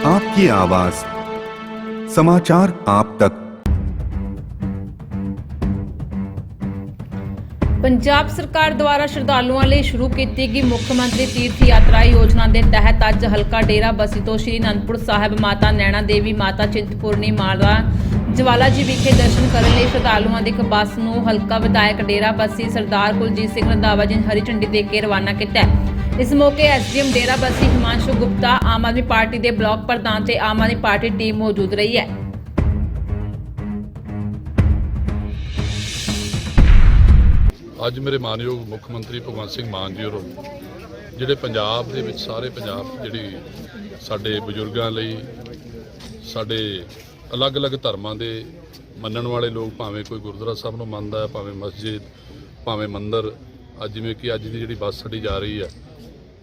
आपकी आवाज समाचार आप तक ਪੰਜਾਬ ਸਰਕਾਰ ਦੁਆਰਾ ਸ਼ਰਧਾਲੂਆਂ ਲਈ ਸ਼ੁਰੂ ਕੀਤੀ ਗਈ ਮੁੱਖ ਮੰਤਰੀ ਤੀਰਥ ਯਾਤਰਾ ਯੋਜਨਾ ਦੇ ਤਹਿਤ ਅੱਜ ਹਲਕਾ ਡੇਰਾ ਬਸੀ ਤੋਂ ਸ਼੍ਰੀ ਅਨੰਦਪੁਰ ਸਾਹਿਬ ਮਾਤਾ ਨੈਣਾ ਦੇਵੀ ਮਾਤਾ ਚਿੰਤਪੁਰਨੀ ਮਾਤਾ ਜਵਾਲਾ ਜੀ ਵਿਖੇ ਦਰਸ਼ਨ ਕਰਨ ਲਈ ਸ਼ਰਧਾਲੂਆਂ ਦੀ ਇੱਕ ਬੱਸ ਨੂੰ ਹਲਕਾ ਵਿਧਾਇਕ ਡੇਰਾ ਬਸੀ ਸਰਦਾਰ ਕੁਲਜੀਤ ਸਿੰਘ ਰੰਧਾਵਾ ਜੀ ਨੇ ਹਰੀ ਝੰਡੀ ਦੇ ਕੇ ਰਵਾਨਾ ਕੀਤਾ ਹੈ। ਇਸ ਮੌਕੇ ਐਸਡੀਐਮ ਡੇਰਾ ਬਸੀ ਹਿਮਾਂਸ਼ੂ ਗੁਪਤਾ ਆਮ ਆਦਮੀ ਪਾਰਟੀ ਦੇ ਬਲਾਕ ਪ੍ਰਧਾਨ ਤੇ ਆਮ ਆਦਮੀ ਪਾਰਟੀ ਟੀਮ ਮੌਜੂਦ ਰਹੀ ਹੈ। ਅੱਜ ਮੇਰੇ ਮਾਨਯੋਗ ਮੁੱਖ ਮੰਤਰੀ ਭਗਵੰਤ ਸਿੰਘ ਮਾਨ ਜੀ ਹੋਰੋਂ ਜਿਹੜੇ ਪੰਜਾਬ ਦੇ ਵਿੱਚ ਸਾਰੇ ਪੰਜਾਬ ਜਿਹੜੀ ਸਾਡੇ ਬਜ਼ੁਰਗਾਂ ਲਈ, ਸਾਡੇ ਅਲੱਗ-ਅਲੱਗ ਧਰਮਾਂ ਦੇ ਮੰਨਣ ਵਾਲੇ ਲੋਕ ਭਾਵੇਂ ਕੋਈ ਗੁਰਦੁਆਰਾ ਸਾਹਿਬ ਨੂੰ ਮੰਨਦਾ ਹੈ, ਭਾਵੇਂ ਮਸਜਿਦ, ਭਾਵੇਂ ਮੰਦਰ, ਅੱਜ ਜਿਵੇਂ ਕਿ ਅੱਜ ਦੀ ਜਿਹੜੀ ਬੱਸ ਸਾਡੀ ਜਾ ਰਹੀ ਹੈ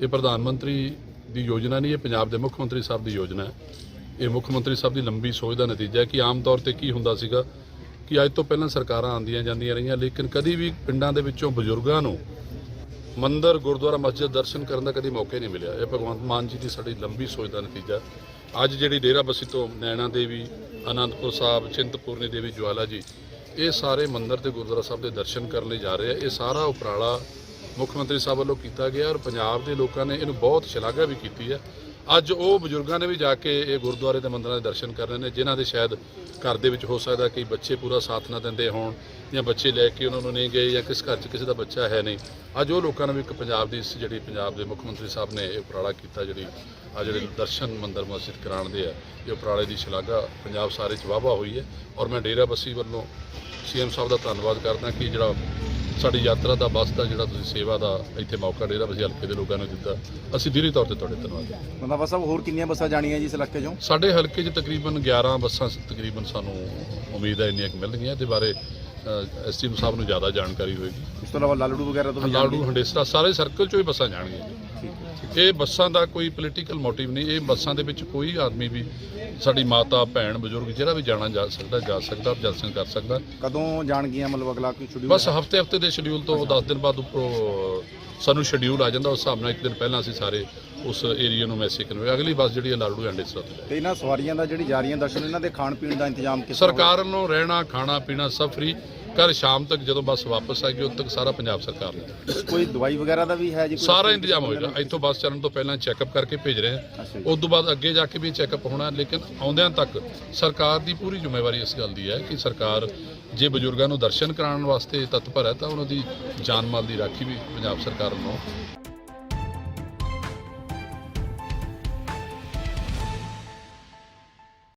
ਇਹ ਪ੍ਰਧਾਨ ਮੰਤਰੀ ਦੀ ਯੋਜਨਾ ਨਹੀਂ, ਇਹ ਪੰਜਾਬ ਦੇ ਮੁੱਖ ਮੰਤਰੀ ਸਾਹਿਬ ਦੀ ਯੋਜਨਾ ਹੈ। ਇਹ ਮੁੱਖ ਮੰਤਰੀ ਸਾਹਿਬ ਦੀ ਲੰਬੀ ਸੋਚ ਦਾ ਨਤੀਜਾ ਹੈ ਕਿ ਆਮ ਤੌਰ ਤੇ ਕੀ ਹੁੰਦਾ ਸੀਗਾ ਕਿ ਅੱਜ ਤੋਂ ਪਹਿਲਾਂ ਸਰਕਾਰਾਂ ਆਉਂਦੀਆਂ ਜਾਂਦੀਆਂ ਰਹੀਆਂ, ਲੇਕਿਨ ਕਦੀ ਵੀ ਪਿੰਡਾਂ ਦੇ ਵਿੱਚੋਂ ਬਜ਼ੁਰਗਾਂ ਨੂੰ ਮੰਦਰ, ਗੁਰਦੁਆਰਾ, ਮਸਜਿਦ ਦਰਸ਼ਨ ਕਰਨ ਦਾ ਕਦੀ ਮੌਕਾ ਨਹੀਂ ਮਿਲਿਆ। ਇਹ ਭਗਵੰਤ ਮਾਨ ਜੀ ਦੀ ਸਾਡੀ ਲੰਬੀ ਸੋਚ ਦਾ ਨਤੀਜਾ ਅੱਜ ਜਿਹੜੀ ਡੇਰਾ ਬਸੀ ਤੋਂ ਨੈਣਾ ਦੇਵੀ, ਅਨੰਦਪੁਰ ਸਾਹਿਬ, ਚਿੰਤਪੂਰਨੀ ਦੇਵੀ, ਜਵਾਲਾ ਜੀ, ਇਹ ਸਾਰੇ ਮੰਦਰ ਤੇ ਗੁਰਦੁਆਰਾ ਸਾਹਿਬ ਦੇ ਦਰਸ਼ਨ ਕਰਨ ਲਈ ਜਾ ਰਹੇ ਆ। ਇਹ ਸਾਰਾ ਉਪਰਾਲਾ ਮੁੱਖ ਮੰਤਰੀ ਸਾਹਿਬ ਵੱਲੋਂ ਕੀਤਾ ਗਿਆ ਔਰ ਪੰਜਾਬ ਦੇ ਲੋਕਾਂ ਨੇ ਇਹਨੂੰ ਬਹੁਤ ਸ਼ਲਾਘਾ ਵੀ ਕੀਤੀ ਹੈ। ਅੱਜ ਉਹ ਬਜ਼ੁਰਗਾਂ ਨੇ ਵੀ ਜਾ ਕੇ ਇਹ ਗੁਰਦੁਆਰੇ ਤੇ ਮੰਦਰਾਂ ਦੇ ਦਰਸ਼ਨ ਕਰਨੇ ਨੇ, ਜਿਨ੍ਹਾਂ ਦੇ ਸ਼ਾਇਦ ਘਰ ਦੇ ਵਿੱਚ ਹੋ ਸਕਦਾ ਕਿ ਬੱਚੇ ਪੂਰਾ ਸਾਥ ਨਾ ਦਿੰਦੇ ਹੋਣ ਜਾਂ ਬੱਚੇ ਲੈ ਕੇ ਉਹਨਾਂ ਨੂੰ ਨਹੀਂ ਗਏ ਜਾਂ ਕਿਸ ਘਰ 'ਚ ਕਿਸੇ ਦਾ ਬੱਚਾ ਹੈ ਨਹੀਂ। ਅੱਜ ਉਹ ਲੋਕਾਂ ਨੇ ਵੀ ਇੱਕ ਪੰਜਾਬ ਦੀ ਜਿਹੜੀ ਪੰਜਾਬ ਦੇ ਮੁੱਖ ਮੰਤਰੀ ਸਾਹਿਬ ਨੇ ਇਹ ਉਪਰਾਲਾ ਕੀਤਾ ਜਿਹੜੀ ਆ ਜਿਹੜੇ ਦਰਸ਼ਨ ਮੰਦਰ ਮਸਜਿਦ ਕਰਾਉਣ ਦੇ ਆ, ਇਹ ਉਪਰਾਲੇ ਦੀ ਸ਼ਲਾਘਾ ਪੰਜਾਬ ਸਾਰੇ 'ਚ ਵਾਹਵਾ ਹੋਈ ਹੈ। ਔਰ ਮੈਂ ਡੇਰਾ ਬੱਸੀ ਵੱਲੋਂ ਸੀਐਮ ਸਾਹਿਬ ਦਾ ਧੰਨਵਾਦ ਕਰਦਾ ਕਿ ਜਿਹੜਾ ਸਾਡੀ ਯਾਤਰਾ ਦਾ ਬੱਸ ਦਾ ਜਿਹੜਾ ਤੁਸੀਂ ਸੇਵਾ ਦਾ ਇੱਥੇ ਮੌਕਾ ਡੇਰਾ ਬੱਸੀ ਹਲਕੇ ਦੇ ਲੋਕਾਂ ਨੂੰ ਦਿੱਤਾ। ਅਸੀਂ ਦਿਲੀ ਤੌਰ ਤੇ ਤੁਹਾਡੇ ਧੰਨਵਾਦ ਰੰਧਾਵਾ ਸਾਹਿਬ ਹੋਰ ਕਿੰਨੀਆਂ ਬੱਸਾਂ ਜਾਣੀਆਂ ਜੀ ਇਸ ਇਲਾਕੇ ਚੋਂ? ਸਾਡੇ ਹਲਕੇ 'ਚ ਤਕਰੀਬਨ 11 ਬੱਸਾਂ ਤਕਰੀਬਨ ਸਾਨੂੰ ਉਮੀਦ ਹੈ ਇੰਨੀਆਂ ਕੁ ਮਿਲਣਗੀਆਂ। ਇਹਦੇ ਬਾਰੇ ਐਸਟੀਐਮ ਸਾਹਿਬ ਨੂੰ ਜ਼ਿਆਦਾ ਜਾਣਕਾਰੀ ਹੋਏਗੀ। ਇਸ ਤੋਂ ਇਲਾਵਾ ਲਾਲੜੂ ਵਗੈਰਾ ਤੋਂ ਵੀ ਲਾੜੂ ਹੰਡੇਸਰਾ ਸਾਰੇ ਸਰਕਲ 'ਚੋਂ ਹੀ ਬੱਸਾਂ ਜਾਣਗੀਆਂ ਜੀ। ਇਹ ਬੱਸਾਂ ਦਾ ਕੋਈ ਪੋਲੀਟੀਕਲ ਮੋਟਿਵ ਨਹੀਂ ਇਹ ਬੱਸਾਂ ਦੇ ਵਿੱਚ ਕੋਈ ਆਦਮੀ ਵੀ ਸਾਡੀ ਮਾਤਾ ਭੈਣ ਬਜ਼ੁਰਗ ਜਿਹੜਾ ਵੀ ਜਾਣਾ ਜਾ ਸਕਦਾ ਜਾ ਸਕਦਾ ਦਰਸ਼ਨ ਕਰ ਸਕਦਾ। ਕਦੋਂ ਜਾਣਗੀਆਂ ਮਤਲਬ ਅਗਲਾ ਕੋਈ ਸ਼ਡਿਊਲ ਬਸ ਹਫ਼ਤੇ ਹਫ਼ਤੇ ਦੇ ਸ਼ਡਿਊਲ ਤੋਂ 10 ਦਿਨ ਬਾਅਦ ਉੱਪਰੋਂ ਸਾਨੂੰ ਸ਼ਡਿਊਲ ਆ ਜਾਂਦਾ ਉਸ ਹਿਸਾਬ ਨਾਲ ਇੱਕ ਦਿਨ ਪਹਿਲਾਂ ਅਸੀਂ ਸਾਰੇ ਉਸ ਏਰੀਆ ਨੂੰ ਮੈਸੇਜ ਕਰਨਵੇ ਅਗਲੀ ਬੱਸ ਜਿਹੜੀ ਹੈ ਲਾੜੂ ਹੰਡੇਸਰਾ ਤੋਂ ਤੇ ਇਹਨਾਂ ਸਵਾਰੀਆਂ ਦਾ ਜਿਹੜੀ ਜਾ ਰਹੀਆਂ ਦਰਸ਼ਨ ਇਹਨਾਂ ਦੇ ਖਾਣ ਪੀਣ ਦਾ ਇੰਤਜ਼ਾਮ ਕਿਸ ਸਰਕਾਰ ਵੱਲੋਂ ਰਹਿਣਾ ਖਾਣਾ ਪੀਣਾ ਸਭ ਫ੍ਰੀ ਕੱਲ ਸ਼ਾਮ ਤੱਕ ਜਦੋਂ ਬੱਸ ਵਾਪਸ ਆਏਗੀ ਉਦੋਂ ਤੱਕ ਸਾਰਾ ਪੰਜਾਬ ਸਰਕਾਰ ਨੇ? ਕੋਈ ਦਵਾਈ ਵਗੈਰਾ ਦਾ ਵੀ ਹੈ ਜੀ ਕੋਈ ਸਾਰਾ ਇੰਤਜ਼ਾਮ ਹੋਏਗਾ ਇੱਥੋਂ ਬੱਸ ਚੱਲਣ ਤੋਂ ਪਹਿਲਾਂ ਚੈੱਕਅਪ ਕਰਕੇ ਭੇਜ ਰਹੇ ਅੱਛਾ ਹਾਂ ਜੀ। ਉਸ ਤੋਂ ਬਾਅਦ ਅੱਗੇ ਜਾ ਕੇ ਵੀ ਚੈੱਕਅਪ ਹੋਣਾ ਲੇਕਿਨ ਆਉਂਦਿਆਂ ਤੱਕ ਸਰਕਾਰ ਦੀ ਪੂਰੀ ਜ਼ਿੰਮੇਵਾਰੀ ਇਸ ਗੱਲ ਦੀ ਹੈ ਕਿ ਸਰਕਾਰ ਜੇ ਬਜ਼ੁਰਗਾਂ ਨੂੰ ਦਰਸ਼ਨ ਕਰਾਉਣ ਵਾਸਤੇ ਤਤਪਰ ਹੈ ਤਾਂ ਉਹਨਾਂ ਦੀ ਜਾਨ ਮਾਲ ਦੀ ਰਾਖੀ ਵੀ ਪੰਜਾਬ ਸਰਕਾਰ ਵੱਲੋਂ